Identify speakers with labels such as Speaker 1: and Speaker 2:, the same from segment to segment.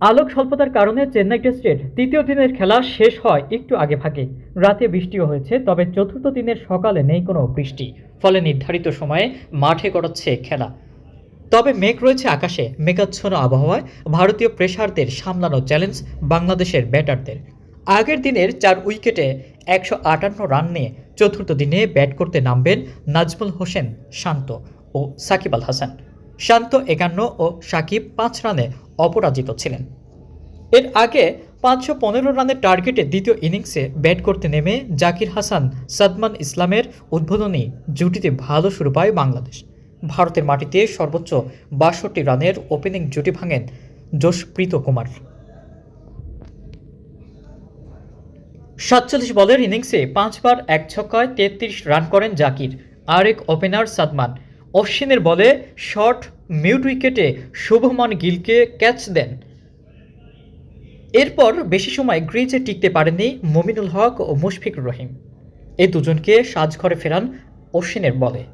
Speaker 1: আলোক স্বল্পতার কারণে চেন্নাই টেস্টের তৃতীয় দিনের খেলা শেষ হয় একটু আগে ভাগে রাতে বৃষ্টিও হয়েছে, তবে চতুর্থ দিনের সকালে নেই কোনো বৃষ্টি। ফলে নির্ধারিত সময়ে মাঠে গড়াচ্ছে খেলা। তবে মেঘ রয়েছে আকাশে, মেঘাচ্ছন্ন আবহাওয়ায় ভারতীয় প্রেসারদের সামলানো চ্যালেঞ্জ বাংলাদেশের ব্যাটারদের আগের দিনের চার উইকেটে একশো আটান্ন রান নিয়ে চতুর্থ দিনে ব্যাট করতে নামবেন নাজমুল হোসেন শান্ত ও সাকিব আল হাসান। শান্ত একান্ন ও সাকিব পাঁচ রানে অপরাজিত ছিলেন। এর আগে পাঁচশো পনেরো রানের টার্গেটে দ্বিতীয় ইনিংসে ব্যাট করতে নেমে জাকির হাসান, সাদমান ইসলামের উদ্বোধনী জুটিতে ভালো শুরু পায় বাংলাদেশ। ভারতের মাটিতে সর্বোচ্চ বাষট্টি রানের ওপেনিং জুটি ভাঙেন যশপ্রীত কুমার। সাতচল্লিশ বলের ইনিংসে পাঁচবার এক ছক্কায় তেত্রিশ রান করেন জাকির। আরেক ওপেনার সাদমান। অশ্বিনের বলে শর্ট মিউট উইকেটে শুভমান গিলকে ক্যাচ দেন। এরপর বেশি সময় গ্রিজে টিকতে পারেননি মমিনুল হক ও মুশফিকুর রহিম। এই দুজনকে সাজঘরে ফেরান অশ্বিনের বলে।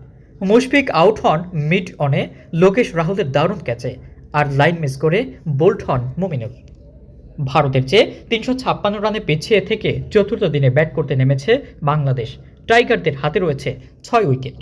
Speaker 1: মুশফিক আউট হন মিড অনে, লোকেশ রাহুলের দারুণ ক্যাচে, আর লাইন মিস করে বোল্ট হন মুমিনুল। ভারতের চেয়ে তিনশো ছাপ্পান্ন রানে পিছিয়ে থেকে চতুর্থ দিনে ব্যাট করতে নেমেছে বাংলাদেশ। টাইগারদের হাতে রয়েছে ছয় উইকেট।